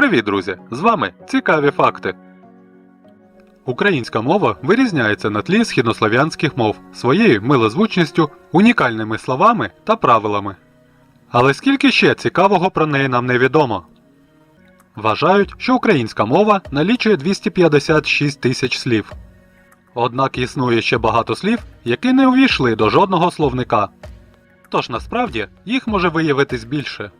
Привіт, друзі! З вами цікаві факти. Українська мова вирізняється на тлі східнослов'янських мов своєю милозвучністю, унікальними словами та правилами. Але скільки ще цікавого про неї нам невідомо? Вважають, що українська мова налічує 256 тисяч слів. Однак існує ще багато слів, які не увійшли до жодного словника. Тож насправді їх може виявитись більше.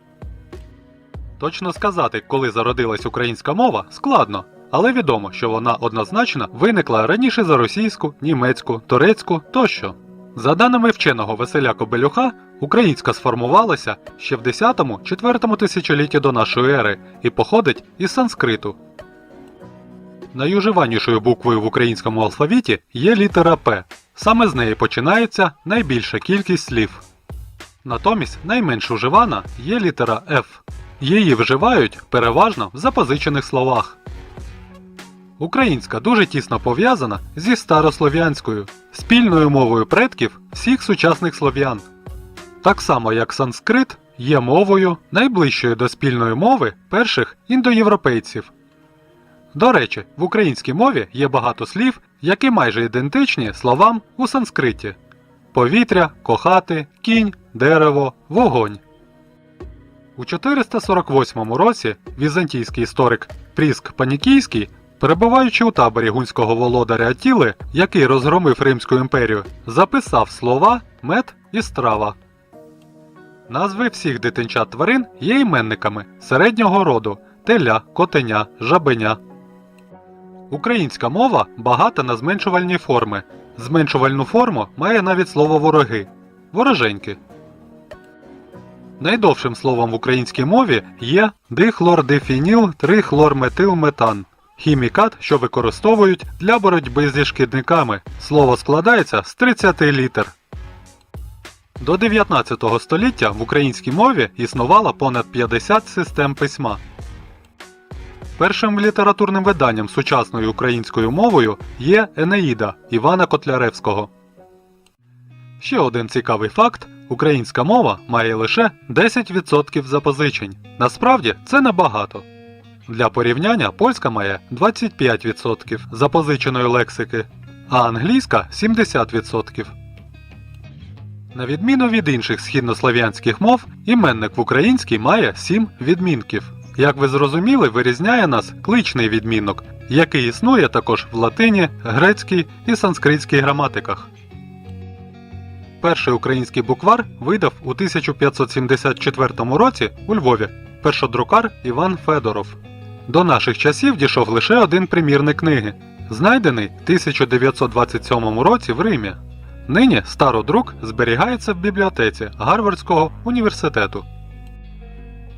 Точно сказати, коли зародилась українська мова, складно, але відомо, що вона однозначно виникла раніше за російську, німецьку, турецьку тощо. За даними вченого Василя Кобелюха, українська сформувалася ще в 10-4 тисячолітті до нашої ери і походить із санскриту. Найуживанішою буквою в українському алфавіті є літера П. Саме з неї починається найбільша кількість слів. Натомість найменш уживана є літера F. Її вживають переважно в запозичених словах. Українська дуже тісно пов'язана зі старослов'янською, спільною мовою предків всіх сучасних слов'ян. Так само як санскрит є мовою найближчою до спільної мови перших індоєвропейців. До речі, в українській мові є багато слів, які майже ідентичні словам у санскриті: повітря, кохати, кінь, дерево, вогонь. У 448 році візантійський історик Пріск Панікійський, перебуваючи у таборі гунського володаря Атіли, який розгромив Римську імперію, записав слова мед і страва. Назви всіх дитинчат тварин є іменниками середнього роду теля, котеня, жабеня. Українська мова багата на зменшувальні форми. Зменшувальну форму має навіть слово вороги вороженьки. Найдовшим словом в українській мові є дихлордифініл трихлорметилметан хімікат, що використовують для боротьби зі шкідниками. Слово складається з 30 літер. До 19 століття в українській мові існувало понад 50 систем письма. Першим літературним виданням сучасною українською мовою є Енеїда Івана Котляревського. Ще один цікавий факт: українська мова має лише 10% запозичень. Насправді це небагато. Для порівняння польська має 25% запозиченої лексики, а англійська 70%. На відміну від інших східнослов'янських мов, іменник в українській має 7 відмінків. Як ви зрозуміли, вирізняє нас кличний відмінок, який існує також в латині, грецькій і санскритській граматиках. Перший український буквар видав у 1574 році у Львові першодрукар Іван Федоров. До наших часів дійшов лише один примірник книги, знайдений в 1927 році в Римі. Нині стародрук зберігається в бібліотеці Гарвардського університету.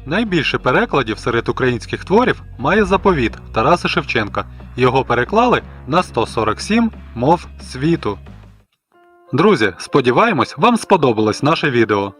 Найбільше перекладів серед українських творів має заповіт Тараса Шевченка. Його переклали на 147 мов світу. Друзі, сподіваємось, вам сподобалось наше відео.